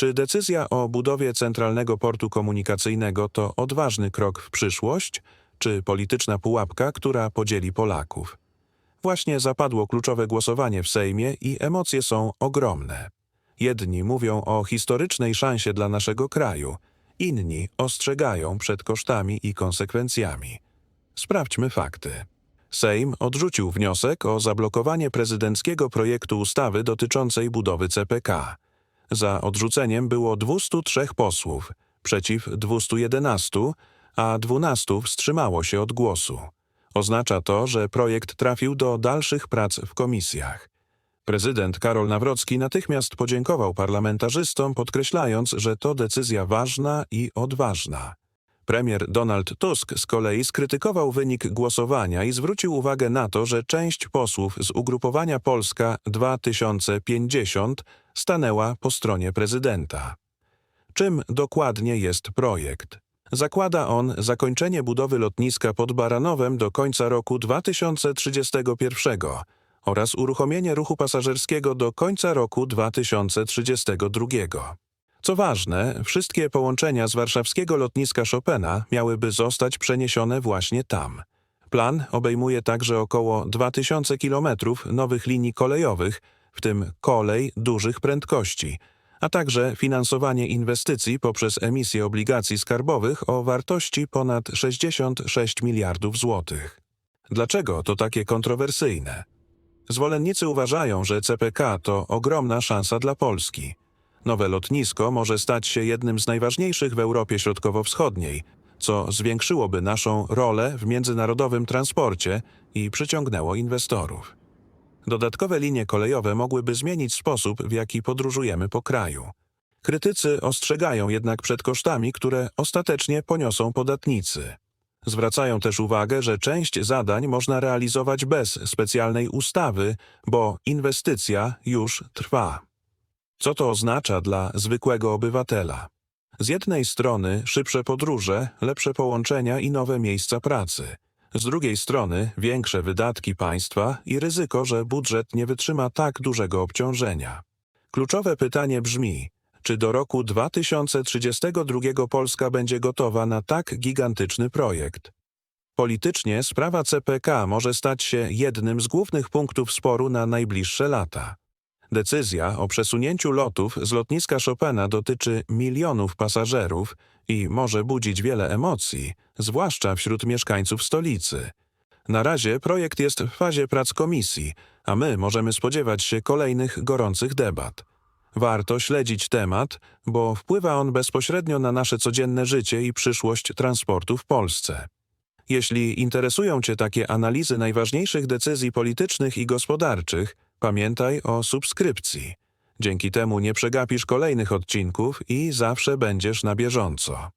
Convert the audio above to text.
Czy decyzja o budowie centralnego portu komunikacyjnego to odważny krok w przyszłość, czy polityczna pułapka, która podzieli Polaków? Właśnie zapadło kluczowe głosowanie w Sejmie i emocje są ogromne. Jedni mówią o historycznej szansie dla naszego kraju, inni ostrzegają przed kosztami i konsekwencjami. Sprawdźmy fakty. Sejm odrzucił wniosek o zablokowanie prezydenckiego projektu ustawy dotyczącej budowy CPK. Za odrzuceniem było 203 posłów, przeciw 211, a 12 wstrzymało się od głosu. Oznacza to, że projekt trafił do dalszych prac w komisjach. Prezydent Karol Nawrocki natychmiast podziękował parlamentarzystom, podkreślając, że to decyzja ważna i odważna. Premier Donald Tusk z kolei skrytykował wynik głosowania i zwrócił uwagę na to, że część posłów z ugrupowania Polska 2050 stanęła po stronie prezydenta. Czym dokładnie jest projekt? Zakłada on zakończenie budowy lotniska pod Baranowem do końca roku 2031 oraz uruchomienie ruchu pasażerskiego do końca roku 2032. Co ważne, wszystkie połączenia z warszawskiego lotniska Chopina miałyby zostać przeniesione właśnie tam. Plan obejmuje także około 2000 kilometrów nowych linii kolejowych, w tym kolej dużych prędkości, a także finansowanie inwestycji poprzez emisję obligacji skarbowych o wartości ponad 66 miliardów złotych. Dlaczego to takie kontrowersyjne? Zwolennicy uważają, że CPK to ogromna szansa dla Polski. Nowe lotnisko może stać się jednym z najważniejszych w Europie Środkowo-Wschodniej, co zwiększyłoby naszą rolę w międzynarodowym transporcie i przyciągnęło inwestorów. Dodatkowe linie kolejowe mogłyby zmienić sposób, w jaki podróżujemy po kraju. Krytycy ostrzegają jednak przed kosztami, które ostatecznie poniosą podatnicy. Zwracają też uwagę, że część zadań można realizować bez specjalnej ustawy, bo inwestycja już trwa. Co to oznacza dla zwykłego obywatela? Z jednej strony szybsze podróże, lepsze połączenia i nowe miejsca pracy. Z drugiej strony większe wydatki państwa i ryzyko, że budżet nie wytrzyma tak dużego obciążenia. Kluczowe pytanie brzmi, czy do roku 2032 Polska będzie gotowa na tak gigantyczny projekt? Politycznie sprawa CPK może stać się jednym z głównych punktów sporu na najbliższe lata. Decyzja o przesunięciu lotów z lotniska Chopina dotyczy milionów pasażerów i może budzić wiele emocji, zwłaszcza wśród mieszkańców stolicy. Na razie projekt jest w fazie prac komisji, a my możemy spodziewać się kolejnych gorących debat. Warto śledzić temat, bo wpływa on bezpośrednio na nasze codzienne życie i przyszłość transportu w Polsce. Jeśli interesują Cię takie analizy najważniejszych decyzji politycznych i gospodarczych, pamiętaj o subskrypcji. Dzięki temu nie przegapisz kolejnych odcinków i zawsze będziesz na bieżąco.